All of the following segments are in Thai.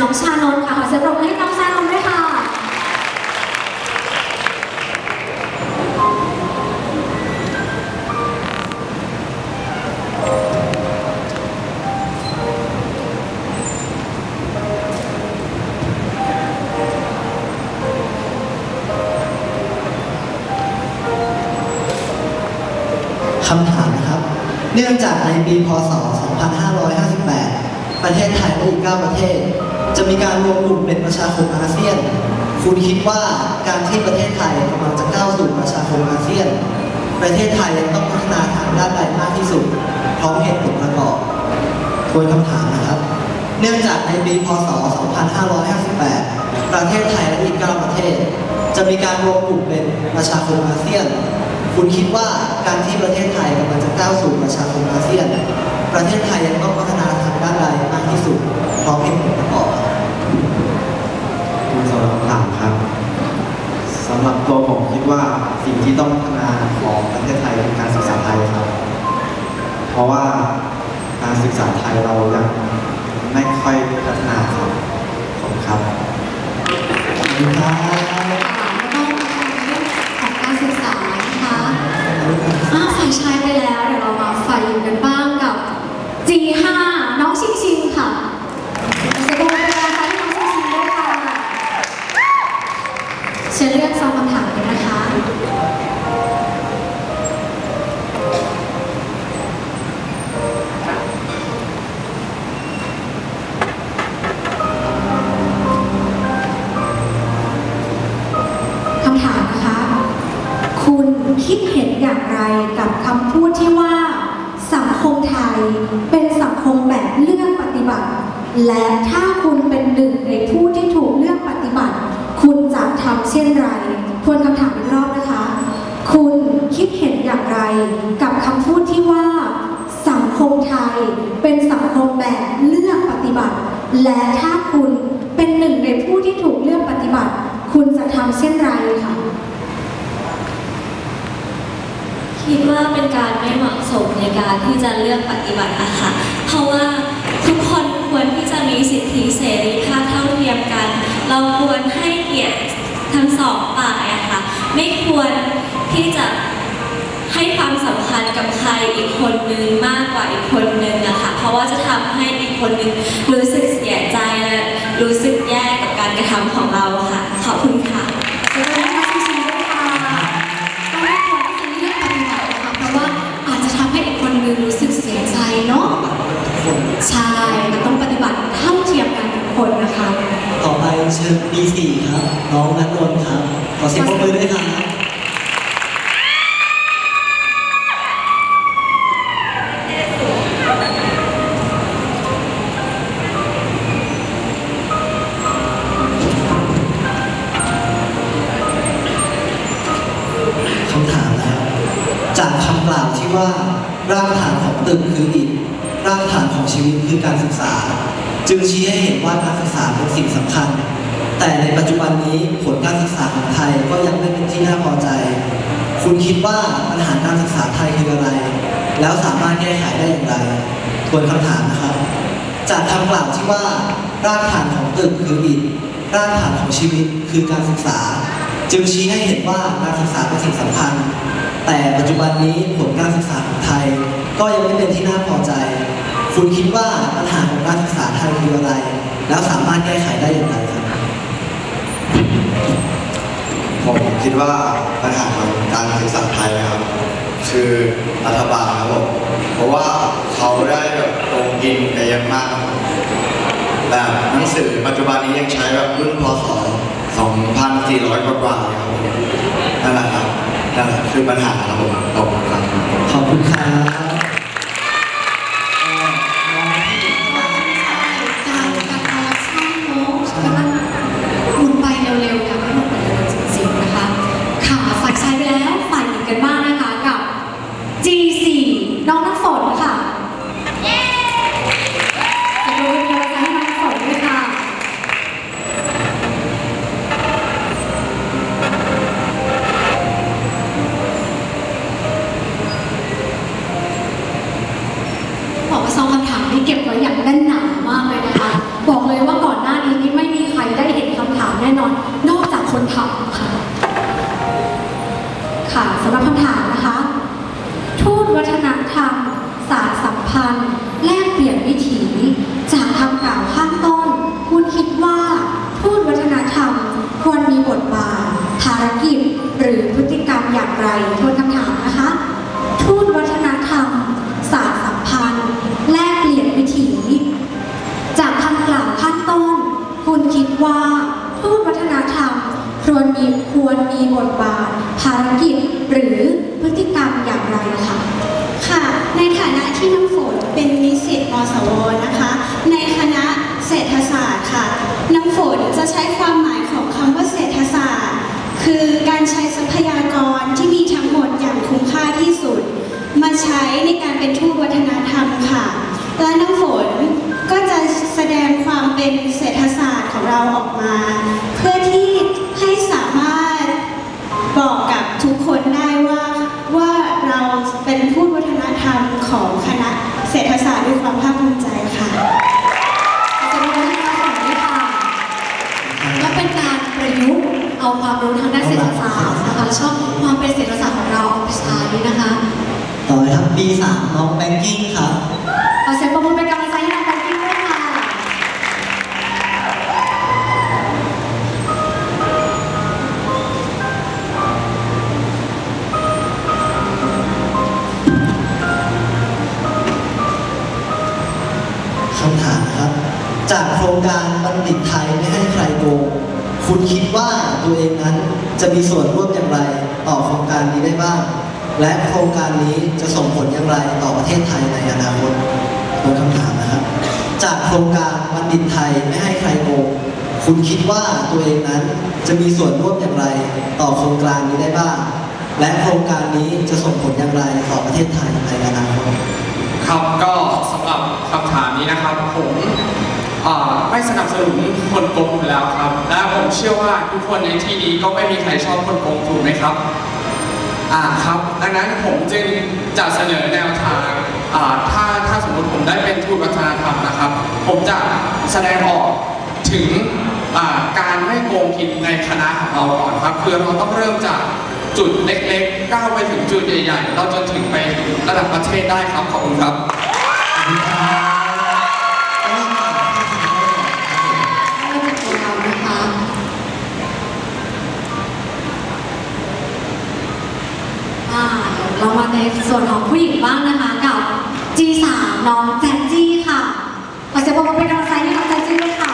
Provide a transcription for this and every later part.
น้องชานนท์ค่ะ ขอเสียงปรบมือให้น้องชานนท์ด้วยค่ะ คำถามนะครับ เนื่องจากในปีพศ 2558 ประเทศไทยและอีก 9 ประเทศ จะมีการรวมกลุ่มเป็นประชาคมอาเซียน คุณคิดว่าการที่ประเทศไทยกำลังจะก้าวสู่ประชาคมอาเซียน ประเทศไทยต้องพัฒนาทางด้านใดมากที่สุด พร้อมเหตุผลประกอบทวนคำถามนะครับ เนื่องจากในปีพศ 2558 ประเทศไทยและอีก9ประเทศ จะมีการรวมกลุ่มเป็นประชาคมอาเซียน คุณคิดว่าการที่ประเทศไทยกำลังจะก้าวสู่ประชาคมอาเซียน ประเทศไทยยังต้องพัฒนาทางด้านใดมากที่สุด พร้อมเหตุผลประกอบครับ คุณสำหรับคำถามครับสำหรับตัวผมคิด ว่าสิ่งที่ต้องพัฒนาของประเทศไทยคือการศึกษาไทยครับ เพราะว่าการศึกษาไทยเรายังไม่ค่อยพัฒนาครับขอบคุณครับขอบคุณครับของการศึกษานะคะอ่าฝ่ายชายไปแล้วเดี๋ยวเรามาฝ่ายหญิงกันบ้างกับ G5 ถ้าคุณเป็นหนึ่งในผู้ที่ถูกเลือกปฏิบัติ คุณจะทำเช่นไร ทวนคำถามอีกรอบนะคะ คุณคิดเห็นอย่างไร กับคำพูดที่ว่า สังคมไทยเป็นสังคมแบบเลือกปฏิบัติ และถ้าคุณเป็นหนึ่งในผู้ที่ถูกเลือกปฏิบัติ คุณจะทำเช่นไรคะคิดว่าเป็นการไม่เหมาะสมในการที่จะเลือกปฏิบัติอะค่ะ เพราะว่า ควรที่จะมีสิทธิเสรีภาพเท่าเทียมกัน เราควรให้เกียรติทั้งสองฝ่ายอะค่ะ ไม่ควรที่จะให้ความสำคัญกับใครอีกคนนึงมากกว่าอีกคนนึงนะคะเพราะว่าจะทำให้อีกคนนึงรู้สึกเสียใจและรู้สึกแย่กับการกระทำของเราค่ะ คนนะคะ ต่อไปเชิญ B4 ครับ น้องนัทนนท์ครับ ขอเสียงปรบมือด้วยครับคำถามนะจากคำกล่าวที่ว่ารากฐานของตึกคืออิฐรากฐานของชีวิตคือการศึกษา จึงชี้ให้เห็นว่าการศึกษาเป็นสิ่งสำคัญ แต่ในปัจจุบันนี้ผลการศึกษาของไทยก็ยังไม่เป็นที่น่าพอใจ คุณคิดว่าปัญหาการศึกษาไทยคืออะไร แล้วสามารถแก้ไขได้อย่างไรทวนคำถามนะครับ จากคำกล่าวที่ว่ารากฐานของตึกคืออิฐรากฐานของชีวิตคือการศึกษา จึงชี้ให้เห็นว่าการศึกษาเป็นสิ่งสำคัญ แต่ปัจจุบันนี้ผลการศึกษาของไทย ก็ยังไม่เป็นที่น่าพอใจ คุณคิดว่าปัญหาของการศึกษาไทยคืออะไร แล้วสามารถแก้ไขได้อย่างไรครับ ผมคิดว่าปัญหาของการศึกษาไทยนะครับ คือรัฐบาลครับผมเพราะว่าเขาได้แบบโกงกินไปเยอะมากครับแบบหนังสือปัจจุบันนี้ยังใช้แบบรุ่นพศ2,400 กว่าๆเลยครับนั่นแหละครับนั่นแหละคือปัญหาครับผมขอบคุณครับขอบคุณครับ ควรมีควรมีบทบาท ภารกิจหรือพฤติกรรมอย่างไรคะค่ะ ในฐานะที่น้ำฝนเป็นนิสิตมสวนะคะ ในคณะเศรษฐศาสตร์ค่ะ น้ำฝนจะใช้ความหมายของคำว่าเศรษฐศาสตร์ คือการใช้ทรัพยากรที่มีทั้งหมดอย่างคุ้มค่าที่สุด มาใช้ในการเป็นทูตวัฒนธรรมค่ะ และน้ำฝนก็จะแสดงความเป็นเศรษฐศาสตร์ของเราออกมา เพื่อที่ให้สามารถ บอกกับทุกคนได้ว่าว่าเราเป็นผู้วัฒนธรรมของคณะเศรษฐศาสตร์ด้วยความภาคภูมิใจค่ะ จะมีวิธีการสอนด้วยค่ะและเป็นการประยุกต์เอา ความรู้ทางด้านเศรษฐศาสตร์นะคะชอบความเป็นเศรษฐศาสตร์ของเราเอาไปใช้นะคะ ต่อไปครับปีสามน้องแบงกิ้งครับ จะมีส่วนร่วมอย่างไรต่อโครงการนี้ได้บ้าง และโครงการนี้จะส่งผลอย่างไรต่อประเทศไทยในอนาคตโดยคำถามนะครับ จากโครงการบัณฑิตไทยไม่ให้ใครโกงคุณคิดว่าตัวเองนั้นจะมีส่วนร่วมอย่างไรต่อโครงการนี้ได้บ้าง และโครงการนี้จะส่งผลอย่างไรต่อประเทศไทยในอนาคตครับก็สำหรับคำถามนี้นะครับผม ไม่สนับสนุนคนโกงอยู่แล้วครับ และผมเชื่อว่าทุกคนในที่นี้ก็ไม่มีใครชอบคนโกงถูกไหมครับอ่าครับ ดังนั้นผมจึงจะเสนอแนวทางอ่าถ้าถ้าสมมติผมได้เป็นทูตวัฒนธรรมนะครับ ผมจะแสดงออกถึงอ่าการไม่โกงกินในคณะของเราก่อนครับคือเราต้องเริ่มจากจุดเล็กๆก้าวไปถึงจุดใหญ่ๆ เราจนถึงไประดับประเทศได้ครับขอบคุณครับ เรามาในส่วนของผู้หญิงบ้างนะคะ กับ G3 น้องแจนจี้ค่ะขอเสียงปรบมือเป็นกำลังใจให้น้องแจนจี้ด้วยค่ะ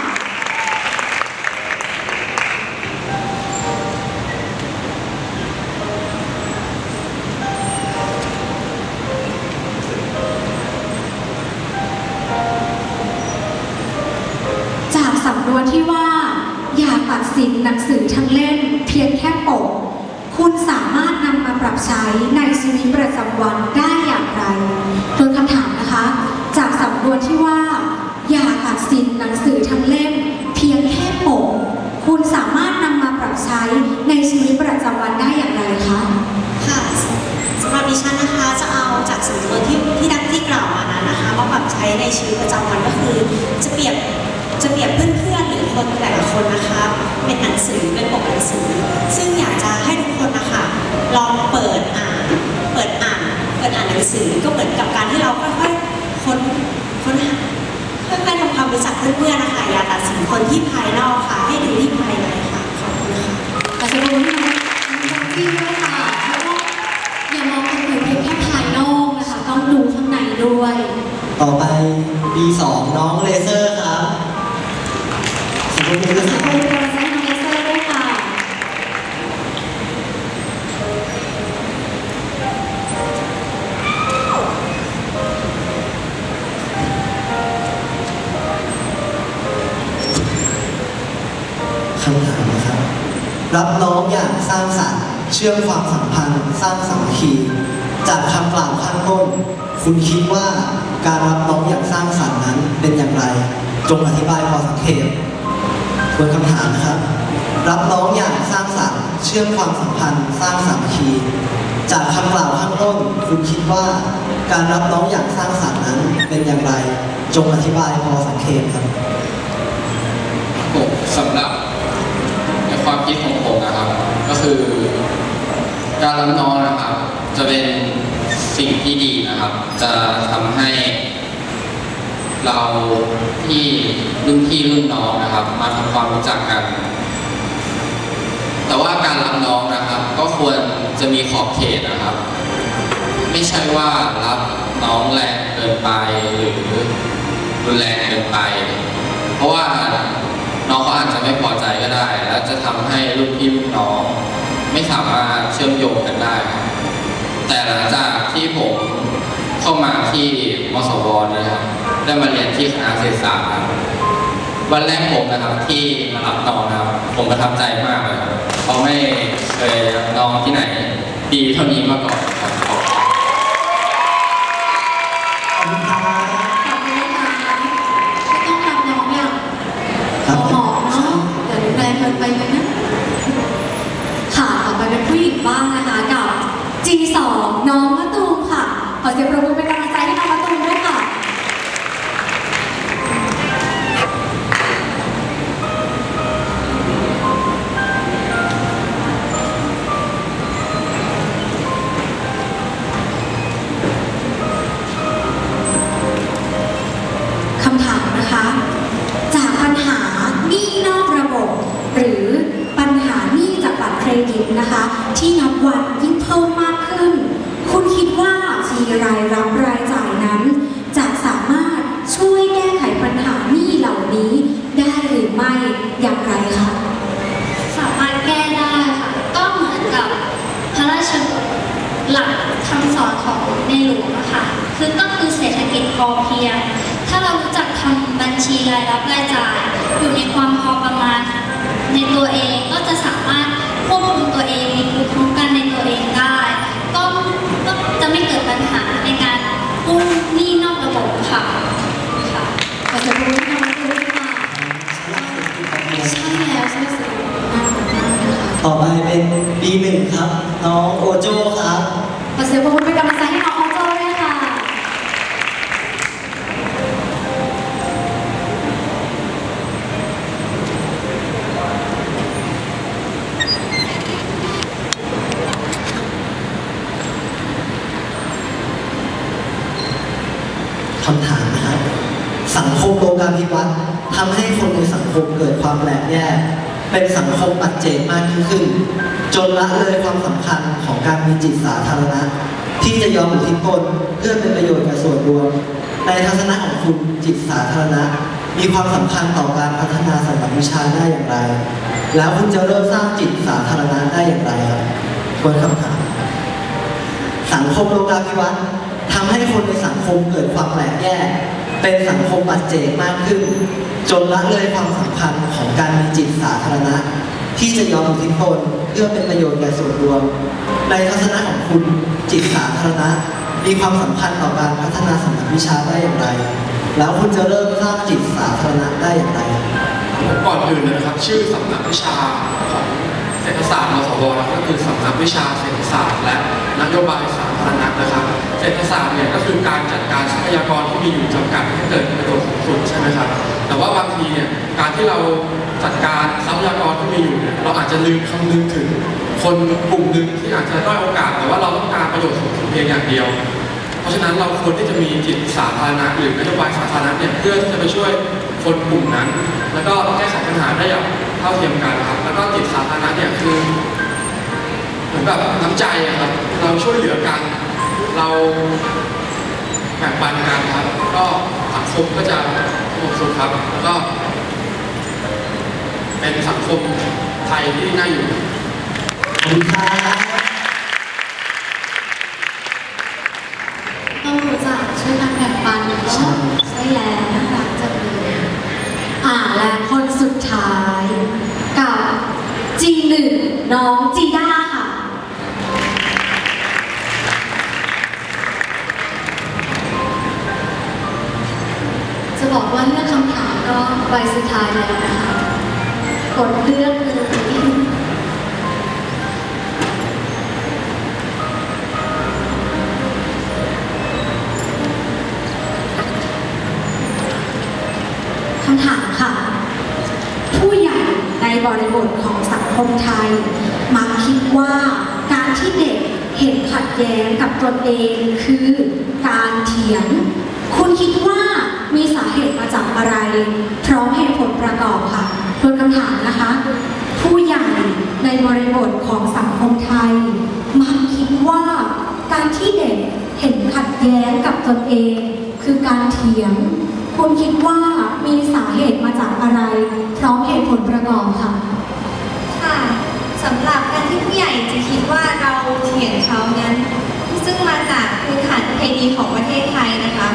ช้ในชีวิตประจำวันก็คือ จะเปรียบจะเปรียบเพื่อนๆหรือคนแต่ละคนนะคะเป็นหนังสือเป็นปกหนังสือ ซึ่งอยากจะให้ทุกคนนะคะลองเปิดอ่านเปิดอ่านเปิดอ่านหนังสือก็เหมือนกับการที่เราค่อยๆค้นค้นหาค่อยๆทำความรู้จักเพื่อนๆนะคะอย่าตัดสินคนที่ภายนอกค่ะให้ดูที่ภายในค่ะขอบคุณค่ะขอบมือให้องดีด้วยค่ะแล้วก็อย่ามองคนอื่นเพียงแค่ภายนอกนะคะต้องดูข้างในด้วย ต่อไปปีสองน้องเลเซอร์ครับขอบคุณคขอรับเสียงปรบมือเลังใจให้น้องเลเซอร์ด้วยค่ะคำถามนะครับ รับน้องอย่างสร้างสรรค์ เชื่อมความสัมพันธ์ สร้างสามัคคี จากคำกล่าวข้างต้น คุณคิดว่าการรับน้องอย่างสร้างสรรค์นั้นเป็นอย่างไร จงอธิบายพอสังเขปบนคำถามนะครับ รับน้องอย่างสร้างสรรค์เชื่อมความสัมพันธ์ สร้างสามัคคี จากคำกล่าวข้างต้น คุณคิดว่าการรับน้องอย่างสร้างสรรค์นั้นเป็นอย่างไร จงอธิบายพอสังเขปครับผมสำหรับในความคิดของผมนะครับ ก็คือ การรับน้องนะครับ จะเป็น สิ่งที่ดีนะครับ จะทำให้เราที่รุ่นพี่รุ่นน้องนะครับ มาทำความรู้จักกัน แต่ว่าการรับน้องนะครับ ก็ควรจะมีขอบเขตนะครับ ไม่ใช่ว่ารับน้องแรงเกินไปหรือรุนแรงเกินไป เพราะว่าน้องเขาอาจจะไม่พอใจก็ได้ และจะทำให้รุ่นพี่รุ่นน้อง ไม่สามารถเชื่อมโยงกันได้ แต่หลังจาก มาที่มสวนะครับได้มาเรียนที่คณะเศรษฐศาสตร์ครับวันแรกผมนะครับที่มารับน้องนะครับ ผมประทับใจมากเลยเพราะไม่เคยรับน้องที่ไหน ดีเท่านี้มาก่อนครับขอบคุณขอบคุณครับขอบคุณนะคะไม่ต้องรับน้องอย่างครับหอมๆเนาะอย่ารุนแรงเกินไปเลยนะค่ะต่อไปเป็นผู้หญิงบ้างนะคะกับ G2 น้องมะตูมค่ะ ขอเสียงปรบมือ ดิตนะคะ ที่นับวันยิ่งเพิ่มมากขึ้น คุณคิดว่ามีรายรับรายจ่ายนั้น จะสามารถช่วยแก้ไขปัญหาหนี้เหล่านี้ ได้หรือไม่อย่างไรคะสามารถแก้ได้ค่ะก็เหมือนกับพระราชหลักคำสอนของในหลวงอะค่ะคือก็คือเศรษฐกิจพอเพียง ถ้าเรารู้จักทำบัญชีรายรับรายจ่าย อยู่ในความพอประมาณในตัวเองก็จะสามารถควบคุมตัวเองมีภูมิคุ้มกันในตัวเองได้ ก็ก็จะไม่เกิดปัญหาในการกู้หนี้นอกระบบค่ะค่ะ ขอเสียงปรบมือให้น้องมะตูมด้วยค่ะใช่แล้วใช่สิน่ารักมากนะคะ ต่อไปเป็น B1 ครับ น้องโอโจครับ ขอเสียงปรบมือเป็นกำลังใจให้น้องออโจ้ด้วยค่ะ คำถามนะครับ สังคมโลกาภิวัตน์ทำให้คนในสังคมเกิดความแปลกแยกเป็นสังคมปัจเจกมากยิ่งขึ้น จนละเลยความสำคัญของการมีจิตสาธารณะ ที่จะยอมอุทิศตนเพื่อเป็นประโยชน์แก่ส่วนรวม ในทัศนะของคุณจิตสาธารณะ มีความสำคัญต่อการพัฒนาสมรรถวิชาได้อย่างไร แล้วคุณจะเริ่มสร้างจิตสาธารณะได้อย่างไรครับทวนคำถามสังคมโลกาภิวัตน์ ทำให้คนในสังคมเกิดความแปลกแยก เป็นสังคมปัจเจกมากขึ้น จนละเลยความสำคัญของการมีจิตสาธารณะ ที่จะยอมทิศตนเพื่อเป็นประโยชน์แก่ส่วนรวม ในทัศนะของคุณจิตสาธารณะ มีความสำคัญต่อการพัฒนาสมรรถวิชาได้อย่างไร แล้วคุณจะเริ่มสร้างจิตสาธารณะได้อย่างไรก่อนอื่นนะครับ ชื่อสำนักวิชาของ เศรษฐศาสตร์มสวนะก็คือสำนักวิชาเศรษฐศาสตร์และนโยบายสาธารณะนะครับ เศรษฐศาสตร์เนี่ยก็คือการจัดการทรัพยากรที่มีอยู่จำกัดให้เกิดประโยชน์สูงสุดใช่ไหมครับ แต่ว่าบางทีเนี่ยการที่เราจัดการทรัพยากรที่มีอยู่เนี่ยเราอาจจะลืมคำนึงถึงคนกลุ่มหนึ่งที่อาจจะด้อยโอกาสแต่ว่าเราต้องการประโยชน์สูงสุดเพียงอย่างเดียว เพราะฉะนั้นเราควรที่จะมีจิตสาธารณะหรือนโยบายสาธารณะเนี่ยเพื่อที่จะไปช่วยคนกลุ่มนั้น แล้วก็แก้ไขปัญหาได้อย่างเท่าเทียมกันครับ ก็จิตสาธารณะเนี่ยคือเหมือนแบบน้ำใจอะครับ เราช่วยเหลือกัน เราแบ่งปันกันครับ ก็สังคมก็จะสงบสุขครับ แล้วก็ เป็นสังคมไทยที่น่าอยู่ขอบคุณครับต้องรู้จักช่วยกันแบ่งปันเนาะใช่ใช่แล้วน่ารักจังเลยอ่าและคนสุดท้าย บริบทของสังคมไทย มักคิดว่าการที่เด็กเห็นขัดแย้งกับตนเองคือการเถียง คุณคิดว่ามีสาเหตุมาจากอะไร พร้อมเหตุผลประกอบค่ะทวนคำถามนะคะ ผู้ใหญ่ในบริบทของสังคมไทย มักคิดว่าการที่เด็กเห็นขัดแย้งกับตนเอง คือการเถียง คุณคิดว่ามีสาเหตุมาจากอะไร พร้อมเหตุผลประกอบค่ะสำหรับการที่ผู้ใหญ่จะคิดว่าเราเถียงเขานั้น ซึ่งมาจากพื้นฐานประเพณีของประเทศไทยนะคะ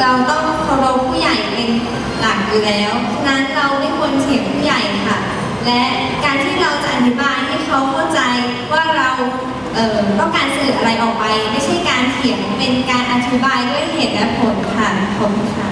เราต้องเคารพผู้ใหญ่เป็นหลักอยู่แล้วฉะนั้นเราไม่ควรเถียงผู้ใหญ่ค่ะ และการที่เราจะอธิบายให้เขาเข้าใจว่าเราเอ่อต้องการสื่ออะไรออกไป ไม่ใช่การเถียงเป็นการอธิบายด้วยเหตุและผลค่ะขอบคุณค่ะ